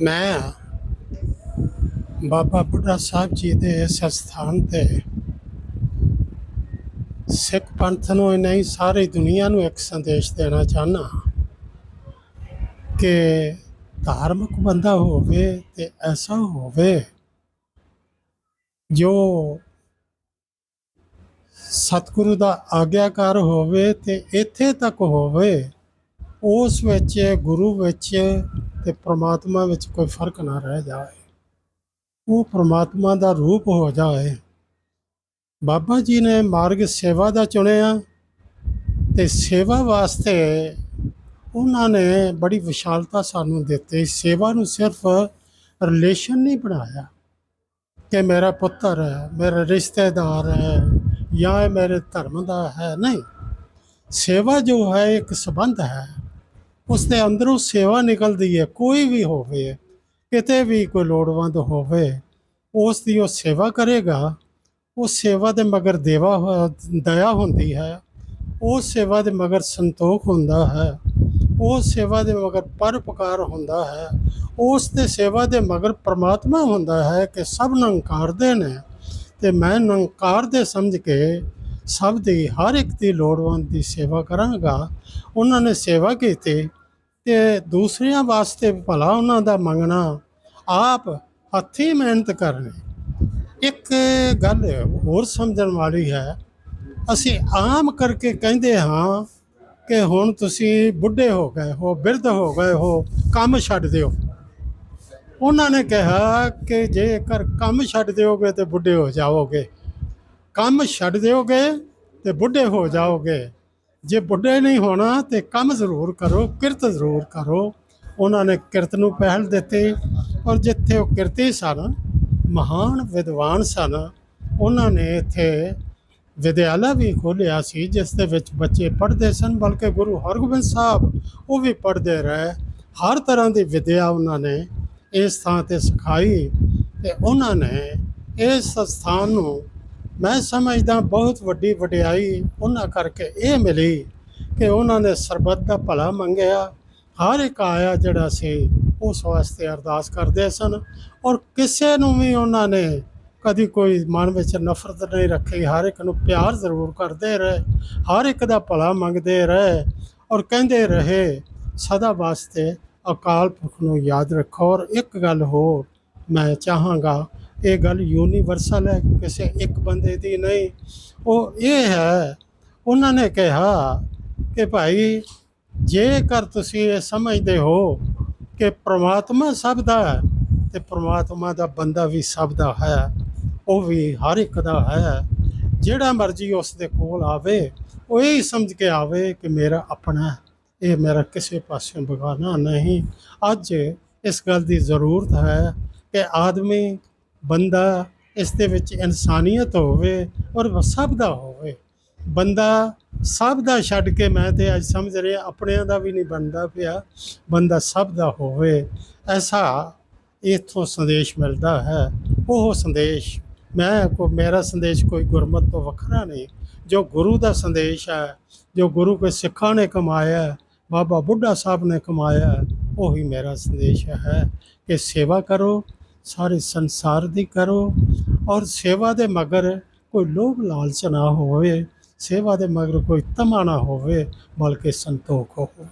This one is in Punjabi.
ਮੈਂ ਬਾਬਾ ਬੁੱਢਾ ਸਾਹਿਬ ਜੀ ਦੇ ਇਸ ਸਥਾਨ ਤੇ ਸਿੱਖ ਪੰਥ ਨੂੰ ਹੀ ਨਹੀਂ ਸਾਰੀ ਦੁਨੀਆ ਨੂੰ ਇੱਕ ਸੰਦੇਸ਼ ਦੇਣਾ ਚਾਹਨਾ ਕਿ ਧਾਰਮਿਕ ਬੰਦਾ ਹੋਵੇ ਤੇ ਐਸਾ ਹੋਵੇ ਜੋ ਸਤਿਗੁਰੂ ਦਾ ਆਗਿਆਕਾਰ ਹੋਵੇ ਤੇ ਇੱਥੇ ਤੱਕ ਹੋਵੇ, ਉਸ ਵਿੱਚ, ਗੁਰੂ ਵਿੱਚ ਤੇ ਪ੍ਰਮਾਤਮਾ ਵਿੱਚ ਕੋਈ ਫ਼ਰਕ ਨਾ ਰਹਿ ਜਾਏ। ਉਹ ਪ੍ਰਮਾਤਮਾ ਦਾ ਰੂਪ ਹੋ ਜਾਏ। ਬਾਬਾ ਜੀ ਨੇ ਮਾਰਗ ਸੇਵਾ ਦਾ ਚੁਣਿਆ ਤੇ ਸੇਵਾ ਵਾਸਤੇ ਉਹਨਾਂ ਨੇ ਬੜੀ ਵਿਸ਼ਾਲਤਾ ਸਾਨੂੰ ਦਿੱਤੀ। ਸੇਵਾ ਨੂੰ ਸਿਰਫ ਰਿਲੇਸ਼ਨ ਨਹੀਂ ਬਣਾਇਆ ਕਿ ਮੇਰਾ ਪੁੱਤਰ ਹੈ, ਮੇਰਾ ਰਿਸ਼ਤੇਦਾਰ ਹੈ ਜਾਂ ਇਹ ਮੇਰੇ ਧਰਮ ਦਾ ਹੈ। ਨਹੀਂ, ਸੇਵਾ ਜੋ ਹੈ, ਇੱਕ ਸੰਬੰਧ ਹੈ। ਉਸ ਦੇ ਅੰਦਰੋਂ ਸੇਵਾ ਨਿਕਲਦੀ ਹੈ, ਕੋਈ ਵੀ ਹੋਵੇ, ਕਿਤੇ ਵੀ ਕੋਈ ਲੋੜਵੰਦ ਹੋਵੇ ਉਸ ਦੀ ਉਹ ਸੇਵਾ ਕਰੇਗਾ ਉਹ ਸੇਵਾ ਦੇ ਮਗਰ ਦੇਵਾ ਹੋ- ਦਇਆ ਹੁੰਦੀ ਹੈ ਉਹ ਸੇਵਾ ਦੇ ਮਗਰ ਸੰਤੋਖ ਹੁੰਦਾ ਹੈ ਉਹ ਸੇਵਾ ਦੇ ਮਗਰ ਪਰਉਪਕਾਰ ਹੁੰਦਾ ਹੈ, ਉਸ ਦੇ ਸੇਵਾ ਦੇ ਮਗਰ ਪ੍ਰਮਾਤਮਾ ਹੁੰਦਾ ਹੈ ਕਿ ਸਭ ਨੰਕਾਰਦੇ ਨੇ ਤੇ ਮੈਂ ਨੰਕਾਰ ਦੇ ਸਮਝ ਕੇ ਸਭ ਦੀ ਹਰ ਇੱਕ ਦੀ ਲੋੜਵੰਦ ਦੀ ਸੇਵਾ ਕਰਾਂਗਾ। ਉਹਨਾਂ ਨੇ ਸੇਵਾ ਕੀਤੀ ਤੇ ਦੂਸਰਿਆਂ ਵਾਸਤੇ ਭਲਾ ਉਹਨਾਂ ਦਾ ਮੰਗਣਾ ਆਪ ਹੱਥੀਂ ਮਿਹਨਤ ਕਰਨੀ। ਇੱਕ ਗੱਲ ਹੋਰ ਸਮਝਣ ਵਾਲੀ ਹੈ, ਅਸੀਂ ਆਮ ਕਰਕੇ ਕਹਿੰਦੇ ਹਾਂ ਕਿ ਹੁਣ ਤੁਸੀਂ ਬੁੱਢੇ ਹੋ ਗਏ ਹੋ, ਬਿਰਧ ਹੋ ਗਏ ਹੋ, ਕੰਮ ਛੱਡ ਦਿਓ। ਉਹਨਾਂ ਨੇ ਕਿਹਾ ਕਿ ਜੇਕਰ ਕੰਮ ਛੱਡ ਦਿਓਗੇ ਤੇ ਬੁੱਢੇ ਹੋ ਜਾਓਗੇ। ਕੰਮ ਛੱਡ ਦਿਓਗੇ ਤੇ ਬੁੱਢੇ ਹੋ ਜਾਓਗੇ। ਜੇ ਬੁੱਢੇ ਨਹੀਂ ਹੋਣਾ ਤੇ ਕੰਮ ਜ਼ਰੂਰ ਕਰੋ, ਕਿਰਤ ਜ਼ਰੂਰ ਕਰੋ। ਉਹਨਾਂ ਨੇ ਕਿਰਤ ਨੂੰ ਪਹਿਲ ਦਿੱਤੀ। ਔਰ ਜਿੱਥੇ ਉਹ ਕਿਰਤੀ ਸਨ, ਮਹਾਨ ਵਿਦਵਾਨ ਸਨ, ਉਹਨਾਂ ਨੇ ਇੱਥੇ ਵਿਦਿਆਲਾ ਵੀ ਖੋਲ੍ਹਿਆ ਸੀ, ਜਿਸ ਦੇ ਵਿੱਚ ਬੱਚੇ ਪੜ੍ਹਦੇ ਸਨ, ਬਲਕਿ ਗੁਰੂ ਹਰਗੋਬਿੰਦ ਸਾਹਿਬ ਉਹ ਵੀ ਪੜ੍ਹਦੇ ਰਹੇ। ਹਰ ਤਰ੍ਹਾਂ ਦੀ ਵਿਦਿਆ ਉਹਨਾਂ ਨੇ ਇਸ ਥਾਂ ਤੇ ਸਿਖਾਈ ਤੇ ਉਹਨਾਂ ਨੇ ਇਸ ਸਥਾਨ ਨੂੰ ਮੈਂ ਸਮਝਦਾ ਬਹੁਤ ਵੱਡੀ ਵਡਿਆਈ ਉਹਨਾਂ ਕਰਕੇ ਇਹ ਮਿਲੀ ਕਿ ਉਹਨਾਂ ਨੇ ਸਰਬੱਤ ਦਾ ਭਲਾ ਮੰਗਿਆ। ਹਰ ਇੱਕ ਆਇਆ ਜਿਹੜਾ ਸੀ, ਉਸ ਵਾਸਤੇ ਅਰਦਾਸ ਕਰਦੇ ਸਨ ਔਰ ਕਿਸੇ ਨੂੰ ਵੀ ਉਹਨਾਂ ਨੇ ਕਦੀ ਕੋਈ ਮਨ ਵਿੱਚ ਨਫ਼ਰਤ ਨਹੀਂ ਰੱਖੀ। ਹਰ ਇੱਕ ਨੂੰ ਪਿਆਰ ਜ਼ਰੂਰ ਕਰਦੇ ਰਹੇ, ਹਰ ਇੱਕ ਦਾ ਭਲਾ ਮੰਗਦੇ ਰਹੇ ਔਰ ਕਹਿੰਦੇ ਰਹੇ, ਸਦਾ ਵਾਸਤੇ ਅਕਾਲ ਪੁਰਖ ਨੂੰ ਯਾਦ ਰੱਖੋ ਔਰ ਇੱਕ ਗੱਲ ਹੋਰ ਮੈਂ ਚਾਹਾਂਗਾ ਇਹ ਗੱਲ ਯੂਨੀਵਰਸਲ ਹੈ, ਕਿਸੇ ਇੱਕ ਬੰਦੇ ਦੀ ਨਹੀਂ। ਉਹ ਇਹ ਹੈ, ਉਹਨਾਂ ਨੇ ਕਿਹਾ ਕਿ ਭਾਈ, ਜੇਕਰ ਤੁਸੀਂ ਇਹ ਸਮਝਦੇ ਹੋ ਕਿ ਪ੍ਰਮਾਤਮਾ ਸਭ ਦਾ ਹੈ, ਤੇ ਪ੍ਰਮਾਤਮਾ ਦਾ ਬੰਦਾ ਵੀ ਸਭ ਦਾ ਹੈ, ਉਹ ਵੀ ਹਰ ਇੱਕ ਦਾ ਹੈ। ਜਿਹੜਾ ਮਰਜ਼ੀ ਉਸ ਦੇ ਕੋਲ ਆਵੇ, ਉਹ ਇਹ ਸਮਝ ਕੇ ਆਵੇ ਕਿ ਮੇਰਾ ਆਪਣਾ ਇਹ ਮੇਰਾ ਕਿਸੇ ਪਾਸਿਓਂ ਬਗਾਨਾ ਨਹੀਂ। ਅੱਜ ਇਸ ਗੱਲ ਦੀ ਜ਼ਰੂਰਤ ਹੈ ਕਿ ਆਦਮੀ ਬੰਦਾ ਇਸ ਦੇ ਵਿੱਚ ਇਨਸਾਨੀਅਤ ਹੋਵੇ ਔਰ ਸਭ ਦਾ ਹੋਵੇ। ਬੰਦਾ ਸਭ ਦਾ ਛੱਡ ਕੇ ਮੈਂ ਤੇ ਅੱਜ ਸਮਝ ਰਿਹਾ ਆਪਣਿਆਂ ਦਾ ਵੀ ਨਹੀਂ ਬਣਦਾ ਪਿਆ। ਬੰਦਾ ਸਭ ਦਾ ਹੋਵੇ। ਐਸਾ ਇਥੋਂ ਸੰਦੇਸ਼ ਮਿਲਦਾ ਹੈ। ਉਹ ਸੰਦੇਸ਼ ਮੈਂ ਕੋ ਮੇਰਾ ਸੰਦੇਸ਼ ਕੋਈ ਗੁਰਮਤ ਤੋਂ ਵੱਖਰਾ ਨਹੀਂ। ਜੋ ਗੁਰੂ ਦਾ ਸੰਦੇਸ਼ ਹੈ, ਜੋ ਗੁਰੂ ਕੇ ਸਿੱਖਾਂ ਨੇ ਕਮਾਇਆ ਬਾਬਾ ਬੁੱਢਾ ਸਾਹਿਬ ਨੇ ਕਮਾਇਆ ਉਹੀ ਮੇਰਾ ਸੰਦੇਸ਼ ਹੈ ਕਿ ਸੇਵਾ ਕਰੋ ਸਾਰੇ ਸੰਸਾਰ ਦੀ ਕਰੋ ਔਰ ਸੇਵਾ ਦੇ ਮਗਰ ਕੋਈ ਲੋਭ ਲਾਲਚ ਨਾ ਹੋਵੇ, ਸੇਵਾ ਦੇ ਮਗਰ ਕੋਈ ਤਮਾ ਨਾ ਹੋਵੇ, ਬਲਕਿ ਸੰਤੋਖ ਹੋਵੇ।